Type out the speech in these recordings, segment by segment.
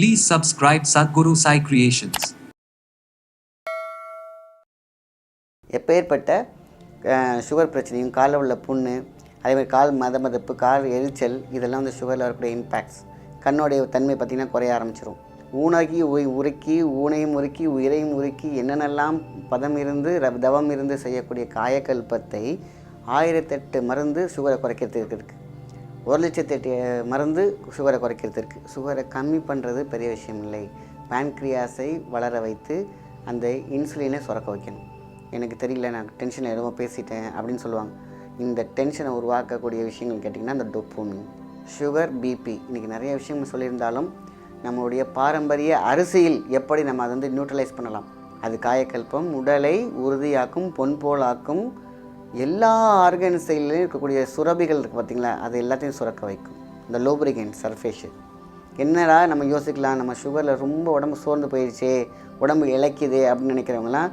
Please subscribe Sadhguru Sai Creations. எப்பேற்பட்ட sugar பிரச்சனையும் காலில் உள்ள புண்ணு அதேமாதிரி கால் மத மதப்பு கால் எரிச்சல் இதெல்லாம் வந்து சுகரில் வரக்கூடிய இம்பேக்ட்ஸ் கண்ணோடைய தன்மை பார்த்திங்கன்னா குறைய ஆரம்பிச்சிடும் ஊனாகி உருக்கி ஊனையும் உருக்கி உயிரையும் உருக்கி என்னென்னலாம் பதம் இருந்து ர- தவம் இருந்து செய்யக்கூடிய காயக்கல்பத்தை ஆயிரத்தெட்டு மருந்து சுகரை குறைக்கிறதுக்கு இருக்குது ஒரு லட்சத்தெட்டு மருந்து சுகரை குறைக்கிறதுக்கு. சுகரை கம்மி பண்ணுறது பெரிய விஷயம் இல்லை. பேன்க்ரியாஸை வளர வைத்து அந்த இன்சுலினை சுரக்க வைக்கணும். எனக்கு தெரியல நான் டென்ஷனை எதுவும் பேசிட்டேன் அப்படின்னு சொல்லுவாங்க. இந்த டென்ஷனை உருவாக்கக்கூடிய விஷயங்கள் கேட்டிங்கன்னா அந்த டொப்போமின் சுகர் பிபி இன்றைக்கி நிறைய விஷயங்கள் சொல்லியிருந்தாலும் நம்மளுடைய பாரம்பரிய அரிசியில் எப்படி நம்ம அதை வந்து நியூட்ரலைஸ் பண்ணலாம்? அது காயக்கல்பம் உடலை உறுதியாக்கும் பொன் போலாக்கும் எல்லா ஆர்கன்ஸையிலையும் இருக்கக்கூடிய சுரபிகள் இருக்குது பார்த்திங்களா அது எல்லாத்தையும் சுரக்க வைக்கும். இந்த லோப்ரிகன் சர்ஃபேஷு என்னடா நம்ம யோசிக்கலாம் நம்ம சுகரில் ரொம்ப உடம்பு சோர்ந்து போயிடுச்சே உடம்பு இழைக்குது அப்படின்னு நினைக்கிறவங்களாம்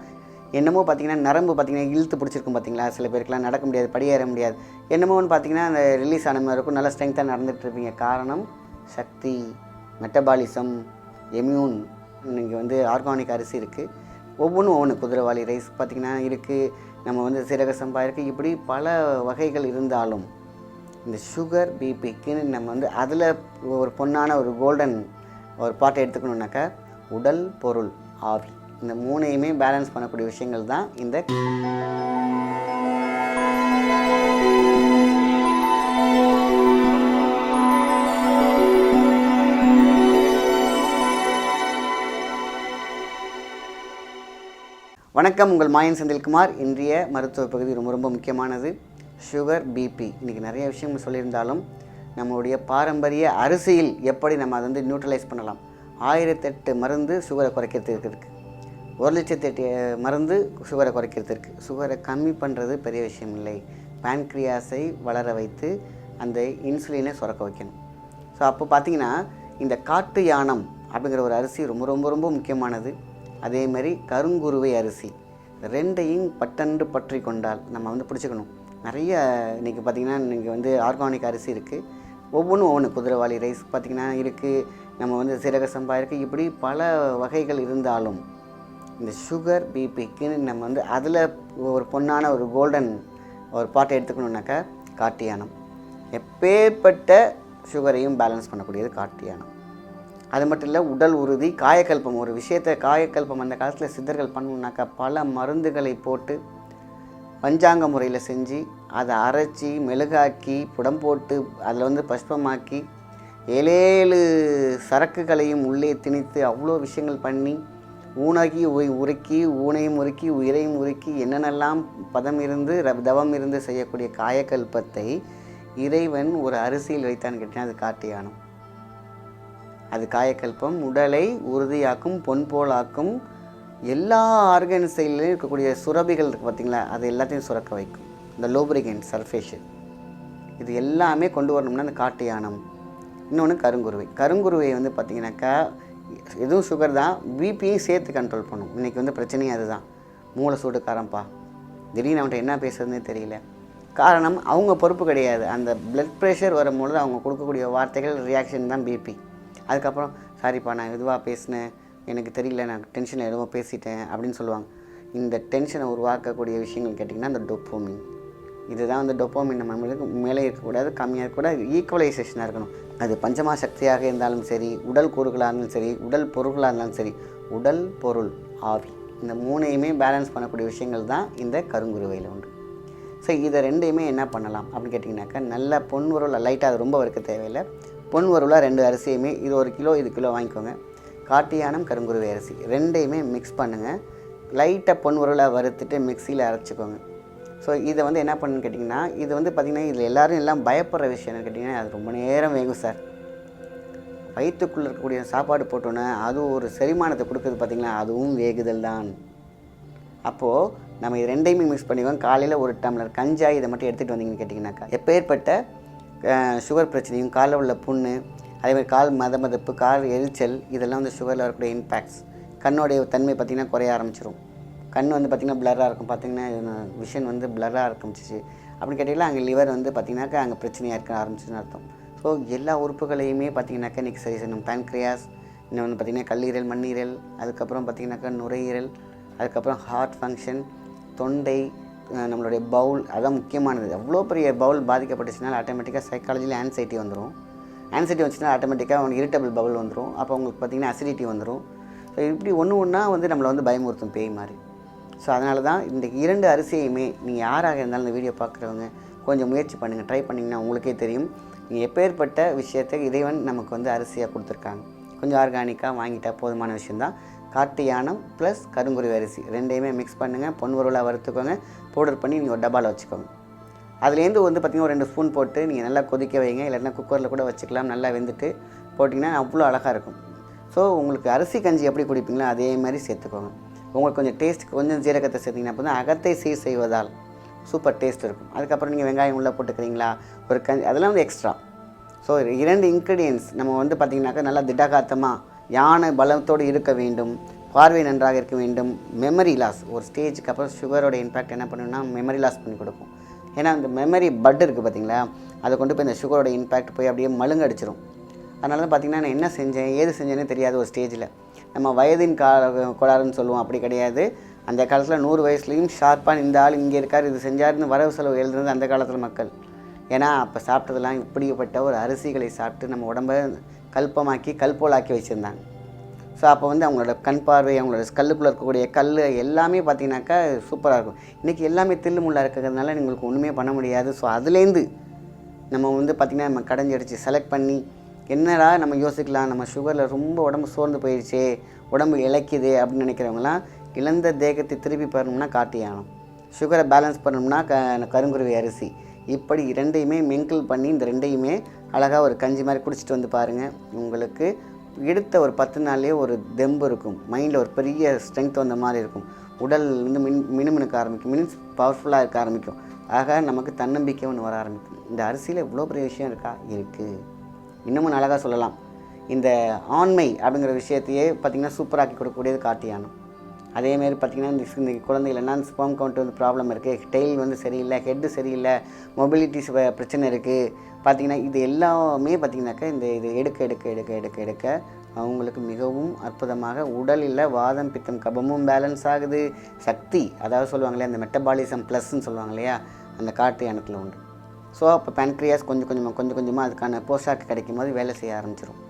என்னமோ பார்த்தீங்கன்னா நரம்பு பார்த்தீங்கன்னா இழுத்து பிடிச்சிருக்கும் பார்த்தீங்களா சில பேருக்குலாம் நடக்க முடியாது படியேற முடியாது. என்னமோன்னு பார்த்தீங்கன்னா அந்த ரிலீஸ் ஆன மாதிரி இருக்கும். நல்லா ஸ்ட்ரெங்காக நடந்துகிட்ருப்பீங்க காரணம் சக்தி மெட்டபாலிசம் எம்யூன் இங்கே வந்து ஆர்கானிக் அரிசி இருக்குது ஒவ்வொன்றும் ஒவ்வொன்று குதிரைவாளி ரைஸ் பார்த்திங்கன்னா இருக்குது நம்ம வந்து சீரக சம்பா இருக்குது இப்படி பல வகைகள் இருந்தாலும் இந்த சுகர் பிபிக்குன்னு நம்ம வந்து அதில் ஒரு பொன்னான ஒரு கோல்டன் ஒரு பாட்டை எடுத்துக்கணுன்னாக்கா உடல் பொருள் ஆவி. இந்த மூணையுமே பேலன்ஸ் பண்ணக்கூடிய விஷயங்கள் தான் இந்த வணக்கம் உங்கள் மாயன் செந்தில்குமார். இன்றைய மருத்துவ பகுதி ரொம்ப ரொம்ப முக்கியமானது. சுகர் பிபி இன்றைக்கி நிறைய விஷயங்கள் சொல்லியிருந்தாலும் நம்மளுடைய பாரம்பரிய அரிசியில் எப்படி நம்ம அதை வந்து நியூட்ரலைஸ் பண்ணலாம்? ஆயிரத்தெட்டு மருந்து சுகரை குறைக்கிறதுக்கு இருக்குது. ஒரு லட்சத்தெட்டு மருந்து சுகரை குறைக்கிறதுக்கு சுகரை கம்மி பண்ணுறது பெரிய விஷயம் இல்லை. பேன்க்ரியாஸை வளர வைத்து அந்த இன்சுலினை சுரக்க வைக்கணும். ஸோ அப்போ பார்த்தீங்கன்னா இந்த காட்டு யானம் அப்படிங்கிற ஒரு அரிசி ரொம்ப ரொம்ப ரொம்ப முக்கியமானது. அதே மாதிரி கருங்குருவை அரிசி. ரெண்டையும் பட்டன்று பற்றி கொண்டால் நம்ம வந்து பிடிச்சிக்கணும். நிறைய இன்றைக்கி பார்த்திங்கன்னா இன்றைக்கி வந்து ஆர்கானிக் அரிசி இருக்குது ஒவ்வொன்றும் ஒவ்வொன்று குதிரைவாளி ரைஸ் பார்த்திங்கன்னா இருக்குது நம்ம வந்து சீரக சம்பா இருக்குது இப்படி பல வகைகள் இருந்தாலும் இந்த சுகர் பிபிக்குன்னு நம்ம வந்து அதில் ஒரு பொன்னான ஒரு கோல்டன் ஒரு பாட்டை எடுத்துக்கணுன்னாக்கா காட்டியானம் எப்பேற்பட்ட சுகரையும் பேலன்ஸ் பண்ணக்கூடியது காட்டியானம் அது மட்டும் இல்லை உடல் உறுதி காயக்கல்பம். ஒரு விஷயத்தை காயக்கல்பம் அந்த காலத்தில் சித்தர்கள் பண்ணணுன்னாக்கா பல மருந்துகளை போட்டு பஞ்சாங்க முறையில் செஞ்சு அதை அரைச்சி மெழுகாக்கி புடம் போட்டு அதில் வந்து பஷ்பமாக்கி ஏழேழு சரக்குகளையும் உள்ளே திணித்து அவ்வளோ விஷயங்கள் பண்ணி ஊனாகி உருக்கி ஊனையும் உருக்கி உயிரையும் உருக்கி என்னென்னலாம் பதம் இருந்து தவம் இருந்து செய்யக்கூடிய காயக்கல்பத்தை இறைவன் ஒரு அரிசியில் வைத்தான்னு கேட்டேன் அது காட்டியானம் அது காயக்கல்பம் உடலை உறுதியாக்கும் பொன் போலாக்கும் எல்லா ஆர்கன்ஸையிலையும் இருக்கக்கூடிய சுரபிகள் இருக்குது பார்த்திங்களா அது எல்லாத்தையும் சுரக்க வைக்கும். இந்த லோப்ரிகன் சர்ஃபேஷன் இது எல்லாமே கொண்டு வரணும்னா அந்த காட்டு யானம். இன்னொன்று கருங்குருவை. கருங்குருவை வந்து பார்த்திங்கனாக்கா எதுவும் சுகர் தான் பிபியும் சேர்த்து கண்ட்ரோல் பண்ணும். இன்றைக்கி வந்து பிரச்சனையே அதுதான். மூளை சூடுக்காரன்ப்பா. திடீர்னு அவன்கிட்ட என்ன பேசுறதுனே தெரியல. காரணம் அவங்க பொறுப்பு கிடையாது. அந்த பிளட் ப்ரெஷர் வரும்பொழுது அவங்க கொடுக்கக்கூடிய வார்த்தைகள் ரியாக்ஷன் தான் பிபி அதுக்கப்புறம் சாரிப்பா நான் இதுவாக பேசினேன்? எனக்கு தெரியல நான் டென்ஷனில் எதுவும் பேசிட்டேன் அப்படின்னு சொல்லுவாங்க. இந்த டென்ஷனை உருவாக்கக்கூடிய விஷயங்கள் கேட்டிங்கன்னா அந்த டொப்போமின் இதுதான் வந்து டொப்போமின் நம்ம நம்மளுக்கு மேலே இருக்கக்கூடாது கம்மியாக இருக்கக்கூடாது ஈக்குவலைசேஷனாக இருக்கணும். அது பஞ்சமா சக்தியாக இருந்தாலும் சரி உடல் கூறுகளாக இருந்தாலும் சரி உடல் பொருள்களாக இருந்தாலும் சரி உடல் பொருள் ஆவி இந்த மூணையுமே பேலன்ஸ் பண்ணக்கூடிய விஷயங்கள் தான் இந்த கருங்குருவையில் உண்டு. ஸோ இதை ரெண்டையுமே என்ன பண்ணலாம் அப்படின்னு கேட்டிங்கனாக்கா நல்ல பொன் லைட்டாக அது ரொம்ப வறுக்க தேவையில்லை. பொன் உருளை ரெண்டு அரிசியுமே இது ஒரு கிலோ இது கிலோ வாங்கிக்கோங்க. காட்டியானம் கருங்குருவை அரிசி ரெண்டையுமே மிக்ஸ் பண்ணுங்கள் லைட்டாக பொன் உருளை வறுத்துட்டு மிக்சியில் அரைச்சிக்கோங்க. ஸோ இதை வந்து என்ன பண்ணுன்னு கேட்டிங்கன்னா இது வந்து பார்த்திங்கன்னா இதில் எல்லோரும் எல்லாம் பயப்படுற விஷயம் என்னன்னு கேட்டிங்கன்னா அது ரொம்ப நேரம் வேகும் சார். வயிற்றுக்குள்ளே இருக்கக்கூடிய சாப்பாடு போட்டோன்னே அது ஒரு செரிமானத்தை கொடுக்குறது பார்த்திங்கன்னா அதுவும் வேகுதல் தான். அப்போது நம்ம இது ரெண்டையுமே மிக்ஸ் பண்ணிக்கோங்க காலையில் ஒரு டம்ளர் கஞ்சாய் இதை மட்டும் எடுத்துகிட்டு வந்தீங்கன்னு கேட்டிங்கன்னாக்கா எப்பேற்பட்ட சுகர் பிரச்சனையும் காலில் உள்ள புண்ணு அதேமாதிரி கால் மத மதப்பு கால் எரிச்சல் இதெல்லாம் வந்து சுகரில் வரக்கூடிய இம்பேக்ட்ஸ் கண்ணோடைய தன்மை பார்த்திங்கன்னா குறைய ஆரம்பிச்சிரும். கண் வந்து பார்த்திங்கன்னா பிளராக இருக்கும். பார்த்திங்கன்னா விஷன் வந்து பிளராக ஆரம்பிச்சிச்சு. அப்படின்னு கேட்டிங்கன்னா அங்கே லிவர் வந்து பார்த்திங்கனாக்கா அங்கே பிரச்சனையாக இருக்க ஆரம்பிச்சுன்னு அர்த்தம். ஸோ எல்லா உறுப்புகளையுமே பார்த்திங்கனாக்கா இன்றைக்கி சரி செய்யணும். பேன்க்ரியாஸ் இன்னும் வந்து பார்த்திங்கன்னா கல்லீரல் மண்ணீரல் அதுக்கப்புறம் பார்த்திங்கனாக்கா நுரையீரல் அதுக்கப்புறம் ஹார்ட் ஃபங்க்ஷன் தொண்டை நம்மளுடைய பவுல் அதான் முக்கியமானது. எவ்வளோ பெரிய பவுல் பாதிக்கப்பட்டுச்சுனால ஆட்டோமேட்டிக்காக சைக்காலஜியில் ஆன்சைட்டி வந்துடும் ஆன்சைட்டி வந்துச்சுன்னா ஆட்டோமேட்டிக்காக அவனுக்கு இரிட்டபிள் பவுல் வந்துடும் அப்போ உங்களுக்கு பார்த்திங்கன்னா அசிடிட்டி வந்துடும் ஸோ இப்படி ஒன்று ஒன்றா வந்து நம்மளை வந்து பயமுறுத்தும் பேய் மாதிரி. ஸோ அதனால தான் இந்த இரண்டு அரிசியுமே நீங்கள் யாராக இருந்தாலும் இந்த வீடியோ பார்க்குறவங்க கொஞ்சம் முயற்சி பண்ணுங்கள் ட்ரை பண்ணிங்கன்னா உங்களுக்கே தெரியும். நீங்கள் எப்பேற்பட்ட விஷயத்தை இறைவன் நமக்கு வந்து அரிசியாக கொடுத்துருக்காங்க. கொஞ்சம் ஆர்கானிக்காக வாங்கிட்டால் போதுமான விஷயந்தான் காட்டு யானம் ப்ளஸ் கருங்குருவி அரிசி. ரெண்டையுமே மிக்ஸ் பண்ணுங்கள் பொன்வருளாக வறுத்துக்கோங்க. பவுடர் பண்ணி நீங்கள் ஒரு டப்பாவில் வச்சுக்கோங்க. அதுலேருந்து வந்து பார்த்திங்கன்னா ஒரு ரெண்டு ஸ்பூன் போட்டு நீங்கள் நல்லா கொதிக்க வைங்க. இல்லைன்னா குக்கரில் கூட வச்சுக்கலாம். நல்லா வெந்துட்டு போட்டிங்கன்னா அவ்வளோ அழகாக இருக்கும். ஸோ உங்களுக்கு அரிசி கஞ்சி எப்படி குடிப்பீங்களோ அதே மாதிரி சேர்த்துக்கோங்க. உங்களுக்கு கொஞ்சம் டேஸ்ட் கொஞ்சம் ஜீரகத்தை சேர்த்திங்கன்னா அப்போ தான் அகத்தை சீர் செய்வதால் சூப்பர் டேஸ்ட் இருக்கும். அதுக்கப்புறம் நீங்கள் வெங்காயம் உள்ளே போட்டுக்கிறீங்களா? ஒரு கஞ்சி அதெல்லாம் வந்து எக்ஸ்ட்ரா ஸோ இரண்டு இன்க்ரீடியன்ஸ் நம்ம வந்து பார்த்திங்கனாக்கா நல்லா திடகாத்தமாக யானை பலத்தோடு இருக்க வேண்டும் பார்வை நன்றாக இருக்க வேண்டும். மெமரி லாஸ் ஒரு ஸ்டேஜுக்கு அப்புறம் சுகரோட இம்பேக்ட் என்ன பண்ணுன்னா மெமரி லாஸ் பண்ணி கொடுக்கும். ஏன்னா அந்த மெமரி பட் இருக்குது பார்த்தீங்களா அதை கொண்டு போய் இந்த சுகரோட இம்பேக்ட் போய் அப்படியே மழுங்கடிச்சிரும். அதனால தான் பார்த்தீங்கன்னா நான் என்ன செஞ்சேன் ஏது செஞ்சேனே தெரியாது ஒரு ஸ்டேஜில் நம்ம வயதின் கா கோளாறுன்னு சொல்லுவோம் அப்படி கிடையாது. அந்த காலத்தில் நூறு வயசுலேயும் ஷார்ப்பாக இந்த ஆள் இங்கே இருக்கார் இது செஞ்சாருன்னு வரவு செலவு எழுதுனது அந்த காலத்தில் மக்கள். ஏன்னா அப்போ சாப்பிட்டதெல்லாம் இப்படிப்பட்ட ஒரு அரிசிகளை சாப்பிட்டு நம்ம உடம்பை கல்பமாக்கி கல்போலாக்கி வச்சுருந்தாங்க. ஸோ அப்போ வந்து அவங்களோட கண் பார்வை அவங்களோட கல்லுக்குள்ளே இருக்கக்கூடிய கல் எல்லாமே பார்த்தீங்கன்னாக்கா சூப்பராக இருக்கும். இன்றைக்கி எல்லாமே தில்லு முள்ளாக இருக்கிறதுனால எங்களுக்கு ஒன்றுமே பண்ண முடியாது. ஸோ அதுலேருந்து நம்ம வந்து பார்த்திங்கன்னா நம்ம கடைஞ்சடிச்சு அடித்து செலக்ட் பண்ணி என்னடா நம்ம யோசிக்கலாம் நம்ம சுகரில் ரொம்ப உடம்பு சோர்ந்து போயிடுச்சே உடம்பு இழைக்குது அப்படின்னு நினைக்கிறவங்களாம் இழந்த தேகத்தை திருப்பி பெறணும்னா காட்டு சுகரை பேலன்ஸ் பண்ணணும்னா க கருங்குருவி அரிசி. இப்படி இரண்டையுமே மிங்கிள் பண்ணி இந்த ரெண்டையுமே அழகாக ஒரு கஞ்சி மாதிரி குடிச்சிட்டு வந்து பாருங்கள் உங்களுக்கு எடுத்த ஒரு பத்து நாள்லேயே ஒரு தெம்பு இருக்கும். மைண்டில் ஒரு பெரிய ஸ்ட்ரென்த் வந்த மாதிரி இருக்கும். உடல் வந்து மின் மினுமினுக்க ஆரம்பிக்கும். மீன்ஸ் பவர்ஃபுல்லாக இருக்க ஆரம்பிக்கும். ஆக நமக்கு தன்னம்பிக்கை ஒன்று வர ஆரம்பிக்கும். இந்த அரிசியில் இவ்வளோ பெரிய விஷயம் இருக்கா? இருக்குது இன்னமும் அழகாக சொல்லலாம். இந்த ஆண்மை அப்படிங்கிற விஷயத்தையே பார்த்திங்கன்னா சூப்பராக்கி கொடுக்கக்கூடியது காட்டியானம் அதேமாரி பார்த்திங்கன்னா இந்த குழந்தைகள் என்ன ஸ்போம் கவுண்ட் வந்து ப்ராப்ளம் இருக்குது டெய்ல் வந்து சரியில்லை ஹெட்டு சரியில்லை மொபிலிட்டிஸ் பிரச்சனை இருக்குது பார்த்திங்கன்னா இது எல்லாமே பார்த்திங்கனாக்கா இந்த இது எடுக்க எடுக்க எடுக்க எடுக்க எடுக்க அவங்களுக்கு மிகவும் அற்புதமாக உடலில் வாதம் பித்தம் கபமும் பேலன்ஸ் ஆகுது. சக்தி அதாவது சொல்லுவாங்களே அந்த மெட்டபாலிசம் ப்ளஸ்ன்னு சொல்லுவாங்க இல்லையா அந்த காட்டு யானத்தில் உண்டு. ஸோ அப்போ பேன்க்ரியாஸ் கொஞ்சம் கொஞ்சமாக கொஞ்சம் கொஞ்சமாக அதுக்கான போஷாக்கு கிடைக்கும் போது வேலை செய்ய ஆரம்பிச்சிடும்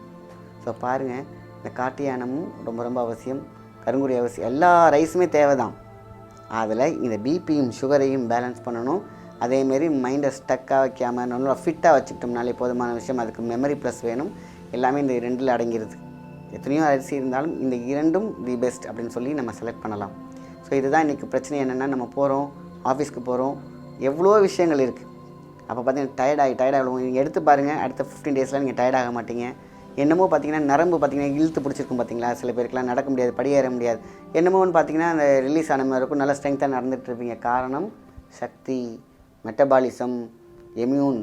ஸோ பாருங்கள் இந்த காட்டு யானமும் ரொம்ப ரொம்ப அவசியம். கருங்குடி அவசியம் எல்லா ரைஸுமே தேவை தான் அதில் இந்த பிபியும் சுகரையும் பேலன்ஸ் பண்ணணும். அதேமாரி மைண்டை ஸ்டக்காக வைக்காமல் நல்லா ஃபிட்டாக வச்சுக்கிட்டோம்னாலே போதுமான விஷயம். அதுக்கு மெமரி ப்ளஸ் வேணும். எல்லாமே இந்த ரெண்டில் அடங்கிடுது எத்தனையோ அரிசி இருந்தாலும் இந்த இரண்டும் தி பெஸ்ட் அப்படின்னு சொல்லி நம்ம செலக்ட் பண்ணலாம். ஸோ இதுதான் இன்றைக்கி பிரச்சனை என்னென்னா நம்ம போகிறோம் ஆஃபீஸ்க்கு போகிறோம் எவ்வளோ விஷயங்கள் இருக்குது அப்போ பார்த்தீங்கன்னா டயர்டாகி டயர்டாக நீங்கள் எடுத்து பாருங்கள் அடுத்த ஃபிஃப்டீன் டேஸில் நீங்கள் டயர்டாக மாட்டீங்க. என்னமோ பார்த்தீங்கன்னா நரம்பு பார்த்தீங்கன்னா இழுத்து பிடிச்சிருக்கும் பார்த்தீங்களா? சில பேருக்குலாம் நடக்க முடியாது படியேற முடியாது. என்னமோன்னு பார்த்தீங்கன்னா அந்த ரிலீஸ் ஆன மாதிரி இருக்கும். நல்லா ஸ்ட்ரென்த்தாக நடந்துகிட்டு இருப்பீங்க. காரணம் சக்தி மெட்டபாலிசம் எம்யூன்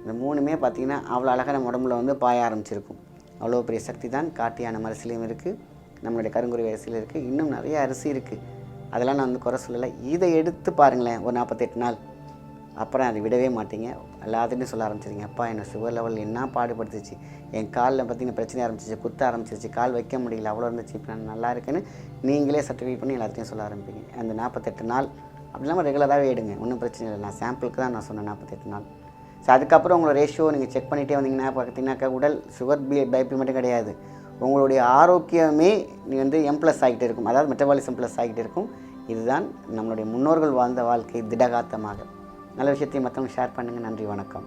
இந்த மூணுமே பார்த்தீங்கன்னா அவ்வளோ அழகாக நம்ம உடம்புல வந்து பாய ஆரம்பிச்சிருக்கும். அவ்வளோ பெரிய சக்தி தான் காட்டியான அரிசிலையும் இருக்குது நம்மளுடைய கருங்குருவி அரிசியில் இருக்குது இன்னும் நிறைய அரிசி இருக்குது அதெல்லாம் நான் வந்து குறை சொல்லலை. இதை எடுத்து பாருங்களேன். ஒரு நாற்பத்தெட்டு நாள். அப்புறம் அதை விடவே மாட்டீங்க. எல்லாத்துட்டையும் சொல்ல ஆரம்பிச்சிருங்க. அப்பா என்னை சுகர் லெவல் என்ன பாடுபடுத்துச்சு. என் காலில் பார்த்தீங்கன்னா பிரச்சனை ஆரம்பிச்சிச்சு குத்த ஆரம்பிச்சிருச்சு கால் வைக்க முடியல அவ்வளோ இருந்துச்சு. இப்போ நான் நல்லா இருக்குன்னு நீங்களே சர்டிஃபிகேட் பண்ணி எல்லாத்தையும் சொல்ல ஆரம்பிப்பீங்க. அந்த நாற்பத்தெட்டு நாள் அப்படி இல்லாமல் ரெகுலராகவே எடுங்க. ஒன்றும் பிரச்சனை இல்லை. நான் சாம்பிளுக்கு தான் நான் சொன்னேன் நாற்பத்தெட்டு நாள். ஸோ அதுக்கப்புறம் உங்களோட ரேஷியோ நீங்கள் செக் பண்ணிகிட்டே வந்தீங்கன்னா பார்த்தீங்கன்னாக்கா உடல் சுகர் பி பைபி மட்டும் கிடையாது. உங்களுடைய ஆரோக்கியமே நீ வந்து எம் ப்ளஸ் ஆகிட்டு இருக்கும். அதாவது மெட்டபாலிசம் ப்ளஸ் ஆகிட்டு இருக்கும். இதுதான் நம்மளுடைய முன்னோர்கள் வாழ்ந்த வாழ்க்கை திடகாத்தமாக. நல்ல விஷயத்தையும் மற்றவங்க ஷேர் பண்ணுங்கள் நன்றி வணக்கம்.